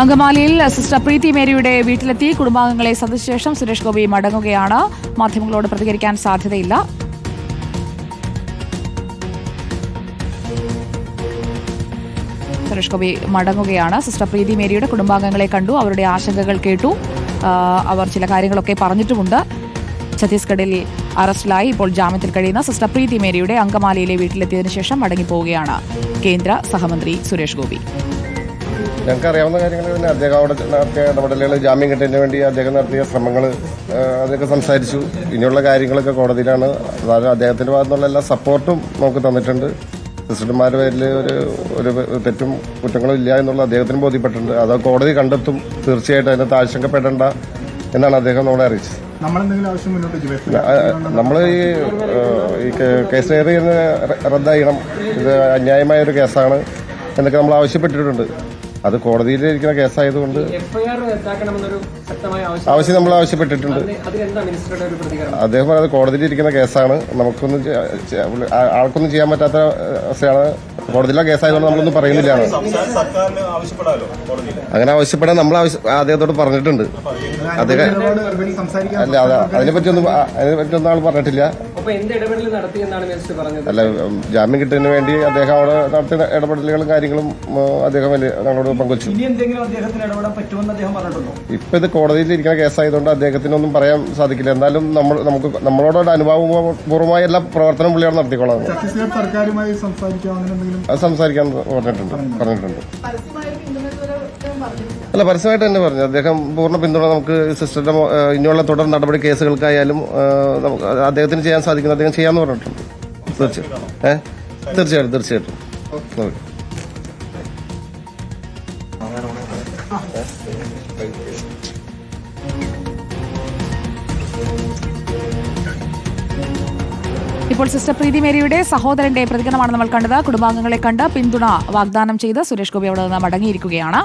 അങ്കമാലിയിൽ സിസ്റ്റർ പ്രീതി മേരിയുടെ വീട്ടിലെത്തി കുടുംബാംഗങ്ങളെ സന്ദർശിച്ച ശേഷം സുരേഷ് ഗോപി മടങ്ങുകയാണ്. മാധ്യമങ്ങളോട് പ്രതികരിക്കാൻ സാധ്യതയില്ല. സുരേഷ് ഗോപി മടങ്ങുകയാണ്. സിസ്റ്റർ പ്രീതി മേരിയുടെ കുടുംബാംഗങ്ങളെ കണ്ടു. അവരുടെ ആശങ്കകൾ കേട്ടു. അവർ ചില കാര്യങ്ങളൊക്കെ പറഞ്ഞിട്ടുമുണ്ട്. ഛത്തീസ്ഗഡിൽ അറസ്റ്റിലായി. ഇപ്പോൾ ജാമ്യത്തിൽ കഴിയുന്ന സിസ്റ്റർ പ്രീതി മേരിയുടെ അങ്കമാലിയിലെ വീട്ടിലെത്തിയതിനു ശേഷം മടങ്ങിപ്പോവുകയാണ് കേന്ദ്ര സഹമന്ത്രി സുരേഷ് ഗോപി. ഞങ്ങൾക്ക് അറിയാവുന്ന കാര്യങ്ങൾ പിന്നെ അദ്ദേഹം അവിടെ നടത്തിയ ഇടപെടലുകൾ ജാമ്യം കിട്ടുന്നതിന് വേണ്ടി അദ്ദേഹം നടത്തിയ ശ്രമങ്ങൾ അതൊക്കെ സംസാരിച്ചു. ഇനിയുള്ള കാര്യങ്ങളൊക്കെ കോടതിയിലാണ്. അതായത് അദ്ദേഹത്തിന്റെ ഭാഗത്തുനിന്നുള്ള എല്ലാ സപ്പോർട്ടും നമുക്ക് തന്നിട്ടുണ്ട്. സിസ്റ്റർമാരുടെ പേരിൽ ഒരു ഒരു തെറ്റും കുറ്റങ്ങളും ഇല്ല എന്നുള്ള അദ്ദേഹത്തിന് ബോധ്യപ്പെട്ടിട്ടുണ്ട്. അത് കോടതി കണ്ടെത്തും. തീർച്ചയായിട്ടും അതിനകത്ത് ആശങ്കപ്പെടേണ്ട എന്നാണ് അദ്ദേഹം നമ്മളെ അറിയിച്ചത്. നമ്മൾ ഈ കേസ് റദ്ദാക്കണം. ഇത് അന്യായമായ ഒരു കേസാണ് എന്നൊക്കെ നമ്മൾ ആവശ്യപ്പെട്ടിട്ടുണ്ട്. അത് കോടതിയിൽ ഇരിക്കുന്ന കേസായതുകൊണ്ട് ആവശ്യം ആവശ്യം നമ്മൾ ആവശ്യപ്പെട്ടിട്ടുണ്ട്. അതിന് അതിനെന്താ മിനിസ്റ്ററുടെ ഒരു പ്രതികരണം? അദ്ദേഹം പറയുന്നത് കോടതിയിലിരിക്കുന്ന കേസാണ്. നമുക്കൊന്നും ആൾക്കൊന്നും ചെയ്യാൻ പറ്റാത്ത അവസ്ഥയാണ്. കോടതിയിലെ കേസായതുകൊണ്ട് നമ്മളൊന്നും പറയുന്നില്ല. സർക്കാരിന് ആവശ്യപ്പെടാലോ കോടതിയിൽ അങ്ങനെ ആവശ്യപ്പെടാൻ നമ്മൾ ആവശ്യം അദ്ദേഹത്തോട് പറഞ്ഞിട്ടുണ്ട്. അദ്ദേഹം അല്ല അതിനെപ്പറ്റി ഒന്നും അതിനെപ്പറ്റി ഒന്നും ആൾ പറഞ്ഞിട്ടില്ല. അല്ല ജാമ്യം കിട്ടുന്നതിന് വേണ്ടി അദ്ദേഹം അവിടെ നടത്തിയ ഇടപെടലുകളും കാര്യങ്ങളും അദ്ദേഹം ഞങ്ങളോട് പങ്കുവച്ചു. ഇനി എന്തെങ്കിലും അദ്ദേഹത്തിന് ഇടപെടാൻ പറ്റുമെന്ന് അദ്ദേഹം പറഞ്ഞിട്ടുണ്ടോ? ഇപ്പൊ ഇത് കോടതിയിൽ ഇരിക്കുന്ന കേസായതുകൊണ്ട് അദ്ദേഹത്തിനൊന്നും പറയാൻ സാധിക്കില്ല. എന്നാലും നമ്മൾ നമുക്ക് നമ്മളോട് അനുഭാവപൂർവമായ എല്ലാ പ്രവർത്തനം പുള്ളിയാണ് നടത്തിക്കൊള്ളാം ഛത്തീസ്ഗഡ് സർക്കാരുമായി സംസാരിക്കാം അങ്ങനെ എന്തെങ്കിലും അത് സംസാരിക്കാൻ പറഞ്ഞിട്ടുണ്ട് പറഞ്ഞിട്ടുണ്ട്? അല്ല പരസ്യമായിട്ട് തന്നെ പറഞ്ഞു. അദ്ദേഹം പൂർണ പിന്തുണ നമുക്ക് സിസ്റ്ററിന്റെ ഇനിയുള്ള തുടർ നടപടി കേസുകൾക്കായാലും അദ്ദേഹത്തിന് ചെയ്യാൻ സാധിക്കുന്നത് അദ്ദേഹം ചെയ്യാന്ന് പറഞ്ഞിട്ടുണ്ട്. തീർച്ചയായും ഏഹ്? തീർച്ചയായിട്ടും തീർച്ചയായിട്ടും. ഓക്കെ. ഇപ്പോൾ സിസ്റ്റർ പ്രീതി മേരിയുടെ സഹോദരന്റെ പ്രതികരണമാണ് നമ്മൾ കണ്ടത്. കുടുംബാംഗങ്ങളെ കണ്ട് പിന്തുണ വാഗ്ദാനം ചെയ്ത് സുരേഷ് ഗോപി അവിടെ നിന്ന് മടങ്ങിയിരിക്കുകയാണ്.